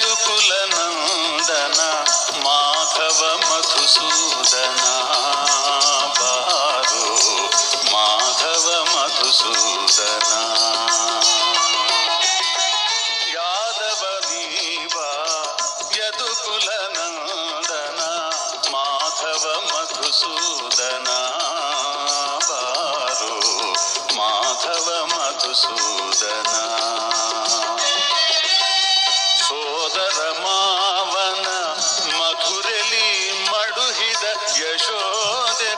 బతుకుల నందన మాధవ మధుసూదనా. ಮಾವನ ಮಡುಹಿದ ಯಶೋದೆ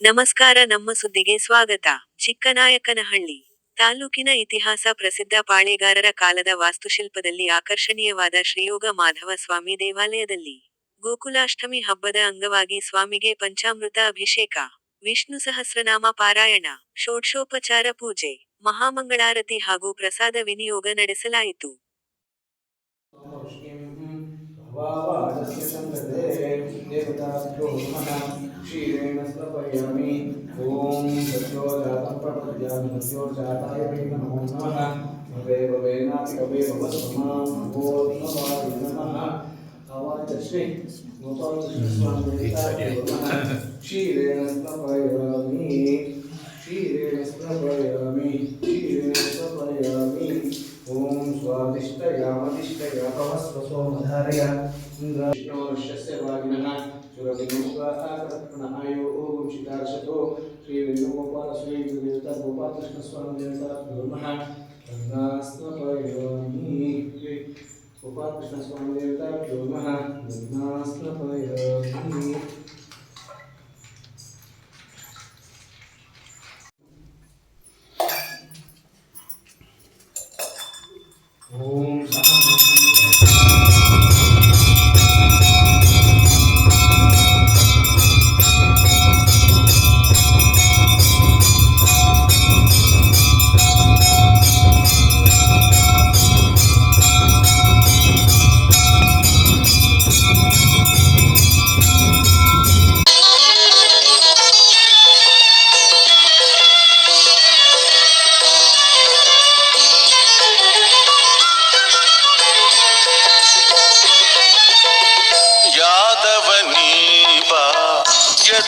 ನಮಸ್ಕಾರ, ನಮ್ಮ ಸುದ್ದಿಗೆ ಸ್ವಾಗತ. ಚಿಕ್ಕನಾಯಕನಹಳ್ಳಿ ತಾಲೂಕಿನ ಇತಿಹಾಸ ಪ್ರಸಿದ್ಧ ಪಾಳೆಗಾರರ ಕಾಲದ ವಾಸ್ತುಶಿಲ್ಪದಲ್ಲಿ ಆಕರ್ಷಣೀಯವಾದ ಶ್ರೀಯೋಗ ಮಾಧವ ಸ್ವಾಮಿ ದೇವಾಲಯದಲ್ಲಿ ಗೋಕುಲಾಷ್ಟಮಿ ಹಬ್ಬದ ಅಂಗವಾಗಿ ಸ್ವಾಮಿಗೆ ಪಂಚಾಮೃತ ಅಭಿಷೇಕ, ವಿಷ್ಣು ಸಹಸ್ರನಾಮ ಪಾರಾಯಣ, ಷೋಡ್ಶೋಪಚಾರ ಪೂಜೆ ಮಹಾಮಂಗಳಾರತಿ ಹಾಗೂ ಪ್ರಸಾದ ವಿನಿಯೋಗ ನಡೆಸಲಾಯಿತು. ಕ್ಷೀರೇಣ ಸ್ತಪಯಾಮಿ ಕ್ಷೀರೇಣ ಸ್ತಪಯಾಮಿ प्रतिष्ठयापवस्वसोमधारय इन्द्रमनुष्यस्य वागिनः सुरभिमुष्वाः यो ओं शितार्षतो श्रीवेणुगोपालश्रीदेवता गोपालकृष्णस्वामिदेवता नमः रत्नास्नपयामि गोपालकृष्णस्वामिदेवता नमः रत्नास्नपयामि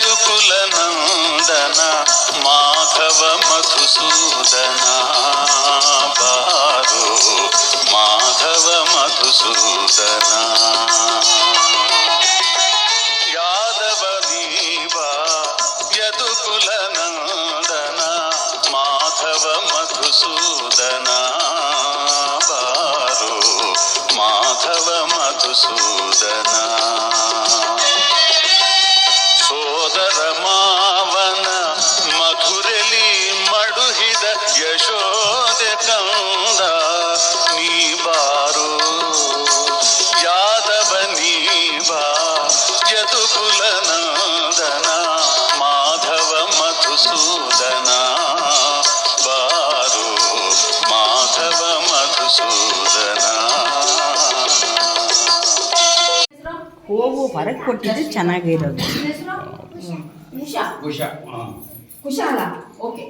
జగతుకులనందన మాధవ మధుసూదన బారు మాధవ మధుసూదన. యాదవ నీవా యదుకులనందన మాధవ మధుసూదన బారు మాధవ మధుసూదనా. ಯದುಕುಲ ನಂದನ ಮಾಧವ ಮಧುಸೂದನ ಬಾರು ಮಾಧವ ಮಧುಸೂದನ ಹೋಗು ಹೊರಗೆ ಕೊಟ್ಟಿದ್ದು ಚೆನ್ನಾಗಿರೋದು ಉಷಾ ಉಷಾ ಹಾಂ ಕುಶಾಲ ಓಕೆ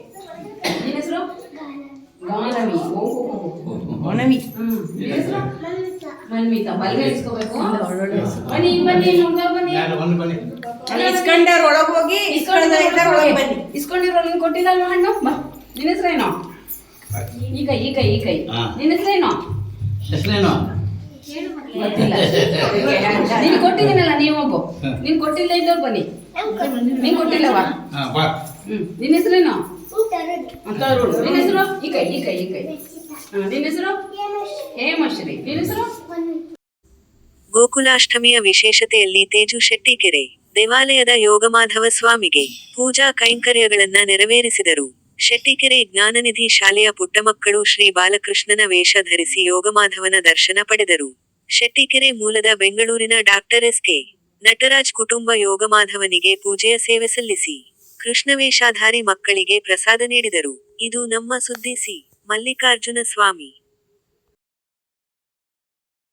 ನಿನ್ನ ಹೆಸರು ಗಾನವಿ ಓ ಹೋ, ಹೋ, ಹೋ. ಒಣವಿ ಹ್ಮ್ ನಿನ್ನ ಹೆಸರು ಮನ್ವಿತಾ ಬಲ್ಗೆ ಇಸ್ಕೋಬೇಕು? ಬನ್ನಿ ಬನ್ನಿ ಬನ್ನಿ. ಇಸ್ಕೊಂಡವ್ರು ಒಳಗೆ ಹೋಗಿ ಇಸ್ಕೊಳ್ದ ಇದ್ದಾರೆ ಒಳಗೆ ಬನ್ನಿ. ಇಸ್ಕೊಂಡಿರೋ ನಿನ್ ಹಣ್ಣು? ಬಾ ನಿನ್ನ ಹೆಸರೇನು? ಈ ಈಗ ಈ ಕೈ ಈ ಕೈ. ಹಾ. ನಿನ್ನ ಹೆಸರೇನು? ಹೆಸರೇನು? ಗೊತ್ತಿಲ್ಲ. ನೀನು ಕೊಟ್ಟಿದ್ದೀನಲ್ಲ ನೀವು ನೀನು ಕೊಟ್ಟಿಲ್ಲ ಇದ್ದವ್ರು ಬನ್ನಿ. ನೀನು ಕೊಟ್ಟಿಲ್ಲವಾ? ಹಾಂ ಬಾ. ಹ್ಮ್. ನಿನ್ನ ಹೆಸರೇನು? ನಿನ್ನ ಹೆಸರು? ಈ ಕೈ ಈ ಕೈ ಈ ಕೈ. ನಿನ್ನ ಹೆಸರು? ಹೇಮಶ್ರೀ. ನಿನ್ನ ಹೆಸರು? ಗೋಕುಲಾಷ್ಟಮಿಯ ವಿಶೇಷತೆಯಲ್ಲಿ ತೇಜು ಶೆಟ್ಟಿಕೆರೆ ದೇವಾಲಯದ ಯೋಗಮಾಧವ ಸ್ವಾಮಿಗೆ ಪೂಜಾ ಕೈಂಕರ್ಯಗಳನ್ನ ನೆರವೇರಿಸಿದರು. ಶೆಟ್ಟಿಕೆರೆ ಜ್ಞಾನನಿಧಿ ಶಾಲೆಯ ಪುಟ್ಟಮಕ್ಕಳು ಶ್ರೀ ಬಾಲಕೃಷ್ಣನ ವೇಷ ಧರಿಸಿ ಯೋಗಮಾಧವನ ದರ್ಶನ ಪಡೆದರು. ಶೆಟ್ಟಿಕೆರೆ ಮೂಲದ ಬೆಂಗಳೂರಿನ ಡಾಕ್ಟರ್ ಎಸ್ ಕೆ ನಟರಾಜ್ ಕುಟುಂಬ ಯೋಗಮಾಧವನಿಗೆ ಪೂಜೆಯ ಸೇವೆ ಸಲ್ಲಿಸಿ ಕೃಷ್ಣವೇಷಾಧಾರಿ ಮಕ್ಕಳಿಗೆ ಪ್ರಸಾದ ನೀಡಿದರು. ಇದು ನಮ್ಮ ಸುದ್ದಿ ಸಿ ಮಲ್ಲಿಕಾರ್ಜುನ ಸ್ವಾಮಿ.